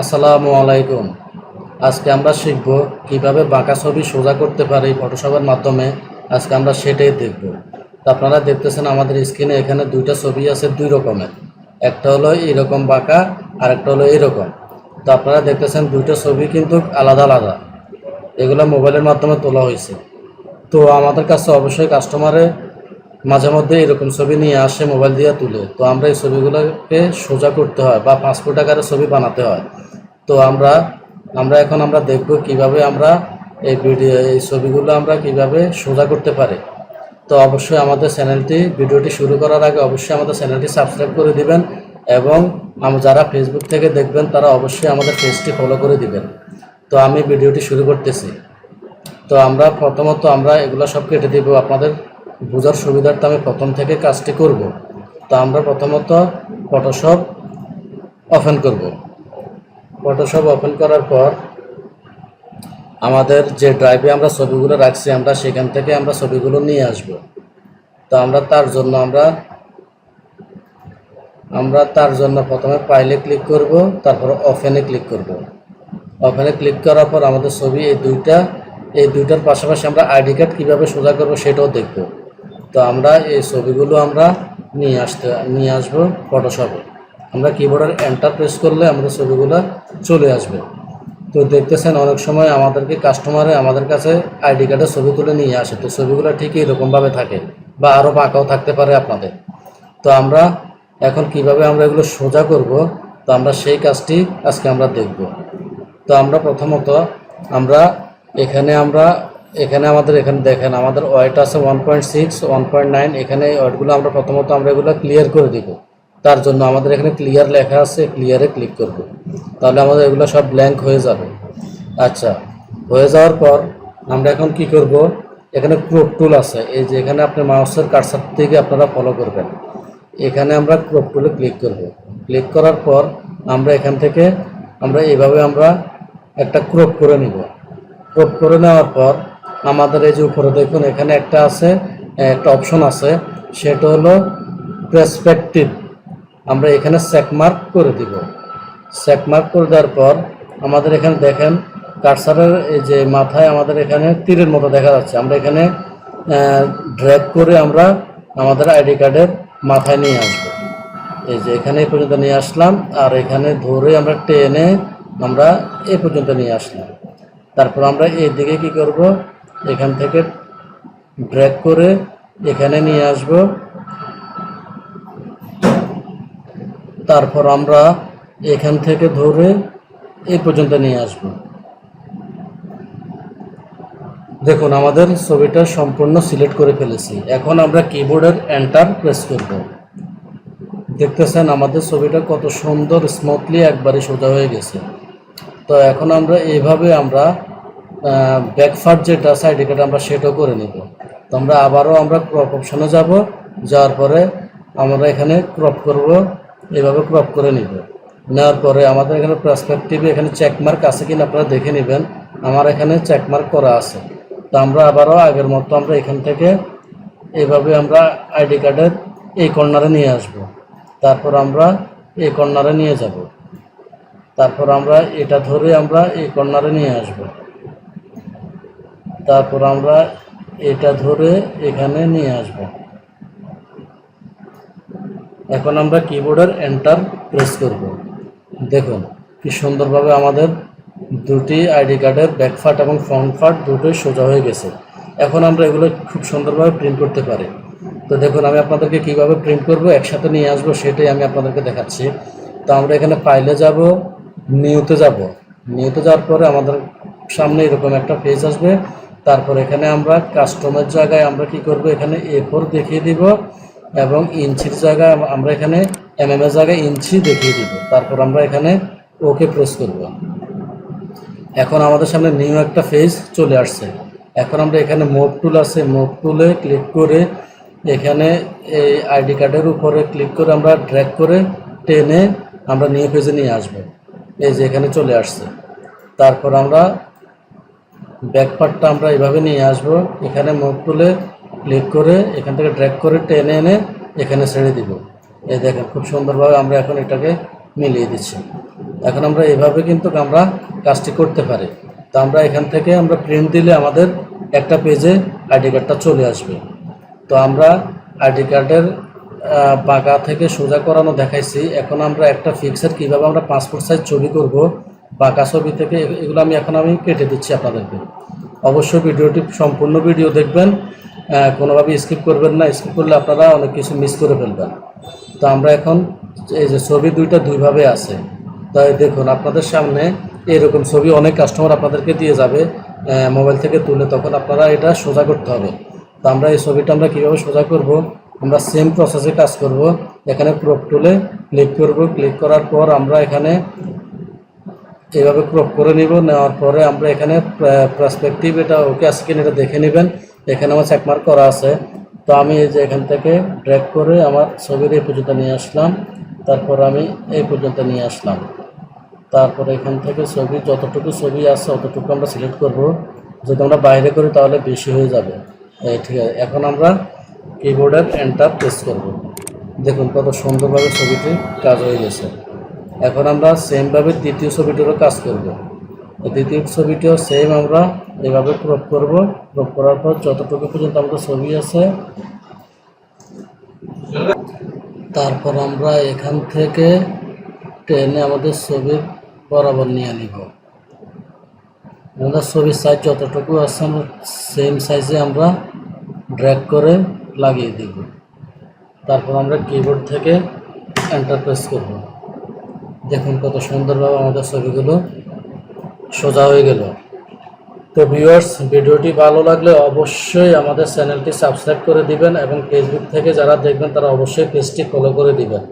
আসসালামু আলাইকুম। আজকে আমরা শিখব কীভাবে বাঁকা ছবি সোজা করতে পারি ফটোশপের মাধ্যমে। আজকে আমরা সেটাই দেখব। তো আপনারা দেখতেছেন আমাদের স্ক্রিনে এখানে দুইটা ছবি আছে দুই রকমের। একটা হলো এরকম বাঁকা আর একটা হলো এরকম। তো আপনারা দেখতেছেন দুইটা ছবি কিন্তু আলাদা আলাদা। এগুলো মোবাইলের মাধ্যমে তোলা হয়েছে। তো আমাদের কাছে অবশ্যই কাস্টমারে মাঝে মধ্যে এরকম ছবি নিয়ে আসে, মোবাইল দিয়ে তুলে। তো আমরা এই ছবিগুলোকে সোজা করতে হয় বা পাসপোর্ট আকারে ছবি বানাতে হয়। তো আমরা আমরা এখন আমরা দেখব কীভাবে আমরা এই ভিডিও, এই ছবিগুলো আমরা কীভাবে সোজা করতে পারি। তো অবশ্যই আমাদের চ্যানেলটি, ভিডিওটি শুরু করার আগে অবশ্যই আমাদের চ্যানেলটি সাবস্ক্রাইব করে দিবেন এবং যারা ফেসবুক থেকে দেখবেন তারা অবশ্যই আমাদের পেজটি ফলো করে দিবেন। তো আমি ভিডিওটি শুরু করতেছি। তো আমরা প্রথমত আমরা এগুলো সব কেটে দিব আপনাদের বোঝার সুবিধার্থে আমি প্রথম থেকে কাজটি করব। তা আমরা প্রথমত ফটোশপ ওপেন করব। ফটোশপ ওপেন করার পর আমাদের যে ড্রাইভে আমরা ছবিগুলো রাখছি, আমরা সেখান থেকে আমরা ছবিগুলো নিয়ে আসব। তো আমরা তার জন্য আমরা আমরা তার জন্য প্রথমে ফাইলে ক্লিক করব, তারপর ওপেনে ক্লিক করব। ওপেনে ক্লিক করার পর আমাদের ছবি এই দুইটা, এই দুইটার পাশাপাশি আমরা আইডি কার্ড কীভাবে সোজা করব সেটাও দেখব। তো আমরা এই ছবিগুলো আমরা নিয়ে আসতে, নিয়ে আসব ফটোশপে আমরা কিবোর্ডের এন্টার প্রেস করলে আমাদের ছবিগুলো চলে আসবে। তো দেখতেছেন অনেক সময় আমাদেরকে কাস্টমারে আমাদের কাছে আইডি কার্ডের ছবি তুলে নিয়ে আসে। তো ছবিগুলো ঠিক এরকমভাবে থাকে বা আরও বাঁকাও থাকতে পারে আপনাদের। তো আমরা এখন কীভাবে আমরা এগুলো সোজা করব, তো আমরা সেই কাজটি আজকে আমরা দেখব। তো আমরা প্রথমত আমরা এখানে আমরা এখানে আমাদের, এখানে দেখেন, আমাদের ওয়েট আছে one point six one point nine এখানে ওয়েটগুলো আমরা প্রথমত আমরা এগুলো ক্লিয়ার করে দিব। তার জন্য আমাদের এখানে ক্লিয়ার লেখা আছে ক্লিয়ারে ক্লিক করব। তাহলে আমাদের এগুলো সব ব্ল্যাঙ্ক হয়ে যাবে। আচ্ছা হয়ে যাওয়ার পর আমরা এখন কি করব? এখানে ক্রোপ টুল আছে। এই যে এখানে আপনি মাউসের কারসার থেকে আপনারা ফলো করবেন। এখানে আমরা ক্রোপ টুলে ক্লিক করব। ক্লিক করার পর আমরা এখান থেকে আমরা এভাবে আমরা একটা ক্রপ করে নিব। ক্রপ করে নেওয়ার পর আমাদের এই যে উপরে দেখুন, এখানে একটা আছে, একটা অপশন আছে, সেটা হলো প্রেসপেক্টিভ আমরা এখানে চেকমার্ক করে দিব। চেকমার্ক করে দেওয়ার পর আমাদের এখানে দেখেন, কারসারের এই যে মাথায় আমাদের এখানে তীরের মতো দেখা যাচ্ছে। আমরা এখানে ড্র্যাগ করে আমরা আমাদের আইডি কার্ডের মাথায় নিয়ে আসব। এই যে এখানে এই পর্যন্ত নিয়ে আসলাম, আর এখানে ধরে আমরা টেনে আমরা এ পর্যন্ত নিয়ে আসলাম। তারপর আমরা এই দিকে কি করব? এখান থেকে ড্র্যাগ করে এখানে নিয়ে আসব। তারপর আমরা এখান থেকে ধরে এই পর্যন্ত নিয়ে আসব। দেখুন, আমাদের ছবিটা সম্পূর্ণ সিলেক্ট করে ফেলেছি। এখন আমরা কিবোর্ডের এন্টার প্রেস করব। দেখতেছেন, আমাদের ছবিটা কত সুন্দর স্মুথলি একবারে সোজা হয়ে গেছে। তো এখন আমরা এইভাবে আমরা ব্যাকফার্ট যেটা সাইড কাট আমরা সেটাও করে নিব। তো আমরা আবারও আমরা ক্রপ অপশনে যাব, যাওয়ার পরে আমরা এখানে ক্রপ করব এইভাবে ক্রপ করে নিব। নেওয়ার পরে আমাদের এখানে পার্সপেক্টিভে এখানে চেকমার্ক আছে কিনা আপনারা দেখে নেবেন। আমার এখানে চেকমার্ক করা আছে। তো আমরা আবারও আগের মতো আমরা এখান থেকে এভাবে আমরা আইডি কার্ডের এই কর্নারে নিয়ে আসব। তারপর আমরা এই কর্নারে নিয়ে যাব। তারপর আমরা এটা ধরে আমরা এই কর্নারে নিয়ে আসব। তারপর আমরা এটা ধরে এখানে নিয়ে আসব। এখন আমরা কিবোর্ডের এন্টার প্রেস করব। দেখুন, কি সুন্দরভাবে আমাদের দুটি আইডি কার্ডের ব্যাকফাট এবং ফ্রন্ট ফাট দুটোই সোজা হয়ে গেছে। এখন আমরা এগুলো খুব সুন্দরভাবে প্রিন্ট করতে পারি। তো দেখুন, আমি আপনাদেরকে কীভাবে প্রিন্ট করব, একসাথে নিয়ে আসব, সেটাই আমি আপনাদেরকে দেখাচ্ছি। তো আমরা এখানে ফাইলে যাব নিউতে যাব। নিউতে যাওয়ার পরে আমাদের সামনে এরকম একটা পেজ আসবে। তারপর এখানে আমরা কাস্টমের জায়গায় আমরা কি করব? এখানে এ ফোর দেখিয়ে দিব এবং ইঞ্চির জায়গায় আমরা এখানে এম এম এর জায়গায় ইঞ্চি দেখিয়ে দিব। তারপর আমরা এখানে ওকে প্রেস করব। এখন আমাদের সামনে নিউ একটা ফেজ চলে আসছে। এখন আমরা এখানে মুভ টুল আছে। মুভ টুলে ক্লিক করে এখানে এই আইডি কার্ডের উপরে ক্লিক করে আমরা ড্র্যাগ করে টেনে আমরা নিউ পেজে নিয়ে আসব। এই যে এখানে চলে আসছে। তারপর আমরা ব্যাক পার্টটা আমরা এভাবে নিয়ে আসব। এখানে মুখ তুলে ক্লিক করে এখান থেকে ড্র্যাগ করে টেনে এনে এখানে ছেড়ে দিব। এই দেখেন, খুব সুন্দরভাবে আমরা এখন এটাকে মিলিয়ে দিচ্ছি। এখন আমরা এভাবে কিন্তু আমরা কাজটি করতে পারি। তো আমরা এখান থেকে আমরা প্রিন্ট দিলে আমাদের একটা পেজে আইডি কার্ডটা চলে আসবে। তো আমরা আইডি কার্ডের বাঁকা থেকে সোজা করানো দেখাইছি। এখন আমরা একটা ফিক্সের কীভাবে আমরা পাসপোর্ট সাইজ ছবি করব বাঁকা ছবি থেকে এগুলো আমি এখন আমি কেটে দিচ্ছি আপনাদেরকে। অবশ্যই ভিডিওটি সম্পূর্ণ ভিডিও দেখবেন কোনোভাবে স্কিপ করবেন না। স্কিপ করলে আপনারা অনেক কিছু মিস করে ফেলবেন। তো আমরা এখন এই যে ছবি দুইটা দুইভাবে আছে। তাই দেখুন, আপনাদের সামনে এরকম ছবি অনেক কাস্টমার আপনাদেরকে দিয়ে যাবে মোবাইল থেকে তুলে তখন আপনারা এটা সোজা করতে হবে। তো আমরা এই ছবিটা আমরা কীভাবে সোজা করব? আমরা সেম প্রসেসে কাজ করব। এখানে ক্রপ টুলে ক্লিক করব। ক্লিক করার পর আমরা এখানে এইভাবে ক্রপ করে নিব, নেওয়ার পরে আমরা এখানে পার্সপেক্টিভ এটা, ওকে আছে কিনা এটা দেখে নেবেন। এখানে আমার চেকমার্ক করা আছে। তো আমি এই যে এখান থেকে ড্র্যাগ করে আমার ছবির এই পর্যন্ত নিয়ে আসলাম। তারপর আমি এই পর্যন্ত নিয়ে আসলাম। তারপরে এখান থেকে ছবি, যতটুকু ছবি আছে, অতটুকু আমরা সিলেক্ট করব। যদি আমরা বাইরে করি, তাহলে বেশি হয়ে যাবে। এই ঠিক আছে। এখন আমরা কিবোর্ডের এন্টার প্রেস করব। দেখুন কত সুন্দরভাবে ছবিটি কাজ হয়ে গেছে। এখন আমরা সেমভাবে দ্বিতীয় ছবিটিরও কাজ করব। দ্বিতীয় ছবিটিও সেম আমরা এভাবে ক্রপ করব। ক্রপ করার পর যতটুকু পর্যন্ত আমাদের ছবি আছে, তারপর আমরা এখান থেকে টেনে আমাদের ছবির বরাবর নিয়ে নিব। আমাদের ছবির সাইজ যতটুকু আছে, আমরা সেম সাইজে আমরা ড্র্যাগ করে লাগিয়ে দিব। তারপর আমরা কিবোর্ড থেকে এন্টার প্রেস করব। দেখুন কত সুন্দরভাবে আমাদের ছবিগুলো সোজা হয়ে গেল। তো ভিউয়ার্স ভিডিওটি ভালো লাগলে অবশ্যই আমাদের চ্যানেলটি সাবস্ক্রাইব করে দিবেন এবং ফেসবুক থেকে যারা দেখবেন তারা অবশ্যই পেজটি ফলো করে দিবেন।